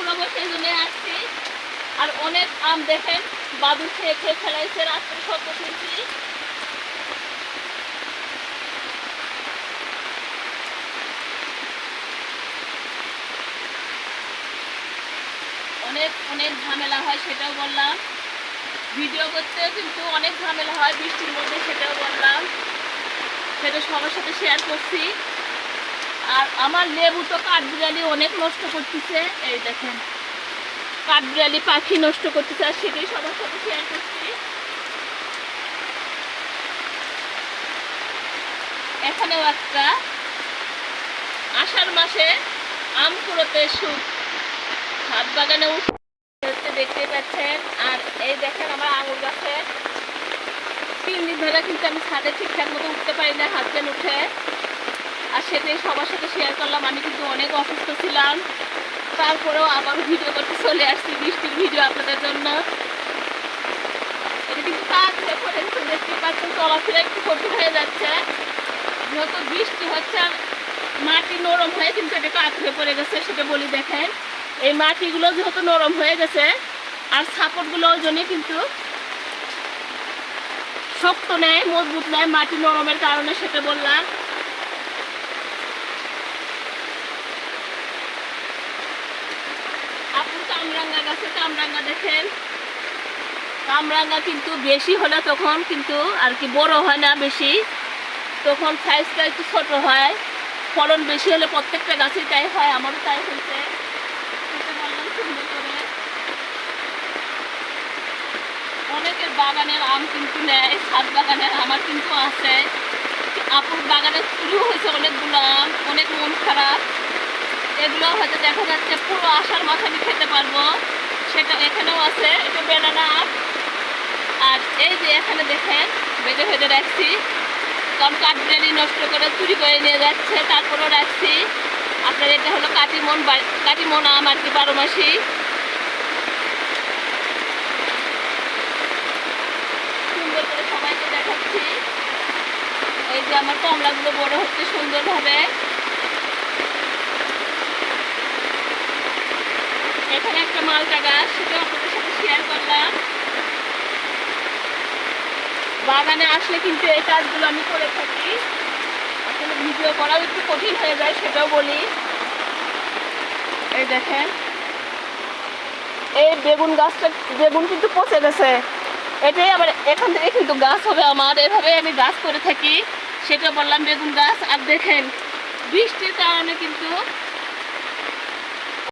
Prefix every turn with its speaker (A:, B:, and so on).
A: ফুলাবো সেই জন্য আসছি। আর অনেক আম দেখেন বাদুর খেয়ে খেয়ে ফেলাইছে রাত্রে শব্দ শুনছি। অনেক অনেক ঝামেলা হয় সেটাও বললাম। ভিডিও করতে কিন্তু অনেক ঝামেলা হয়, বৃষ্টির মধ্যে সেটাও বললাম। সেটা সবার সাথে শেয়ার করছি। আর আমার লেবু তো কাঠবিড়ালি অনেক নষ্ট করতেছে। এই দেখেন, কাঠবিড়ালি পাখি নষ্ট করতেছে, আর সেটাই সবার সাথে শেয়ার করছি। এখানেও একটা, আষাঢ় মাসে আম কুড়োতে সুখ। ছাদ বাগানে উঠতে দেখতে পাচ্ছেন। আর এই দেখেন আমার আঙুর গাছে, তিন দিন ধরে কিন্তু আমি ছাদে ঠিকঠাক মতো উঠতে পারি না হাজবেন্ড উঠে। আর সেটাই সবার সাথে শেয়ার করলাম, আমি কিন্তু অনেক অসুস্থ ছিলাম। তারপরেও আবার ভিডিও করতে চলে আসছি, বৃষ্টির ভিডিও আপনাদের জন্য। এটা কিন্তু দেখতে পাচ্ছেন, চলাফেরা একটু কঠিন হয়ে যাচ্ছে। যেহেতু বৃষ্টি হচ্ছে, মাটি নরম হয়ে কিন্তু এটা হয়ে পড়ে গেছে, সেটা বলি দেখেন। এই মাটিগুলো যেহেতু নরম হয়ে গেছে, আর সাপোর্টগুলো ওই জন্যই কিন্তু শক্ত নেয়, মজবুত নেয়, মাটি নরমের কারণে, সেটা বললাম। কামরাঙ্গা কামরাঙ্গা দেখেন। কামরাঙ্গা কিন্তু বেশি হলে তখন কিন্তু আর কি বড় হয় না বেশি। তখন সাইজটা একটু ছোট হয়। ফলন বেশি হলে প্রত্যেকটা গাছেই তাই হয়, আমারও তাই হয়েছে। অনেকের বাগানের আম কিন্তু নেয় ছাদ বাগানের আমার কিন্তু আছে। আপুর বাগানে শুরু হয়েছে অনেকগুলো আম, অনেক মন খারাপ। এগুলো হয়তো দেখা যাচ্ছে পুরো আষাঢ় মাস আমি খেতে পারব। সেটা এখানেও আছে এটা বেদানা আম আর এই যে এখানে দেখেন বেঁধে বেঁধে রাখছি। কারণ কাঠবিড়ালি নষ্ট করে চুরি করে নিয়ে যাচ্ছে, তারপরেও রাখছি। আপনার এটা হলো কাটিমন কাটিমন আম আর কি বারো মাসি। সুন্দর করে সবাইকে দেখাচ্ছি। এই যে আমার কমলাগুলো বড় হচ্ছে সুন্দরভাবে। এখানে একটা মালটা গাছ, সেটা আপনাদের সাথে শেয়ার করলাম। বাগানে আসলে কিন্তু এই কাজগুলো আমি করে থাকি। আসলে ভিডিও করাও একটু কঠিন হয়ে যায়, সেটাও বলি। এই দেখেন। এই বেগুন গাছটা, বেগুন কিন্তু পচে গেছে। এটাই আবার এখান থেকে কিন্তু গাছ হবে আমার। এভাবে আমি গাছ করে থাকি। সেটা বললাম বেগুন গাছ। আর দেখেন, বৃষ্টির কারণে কিন্তু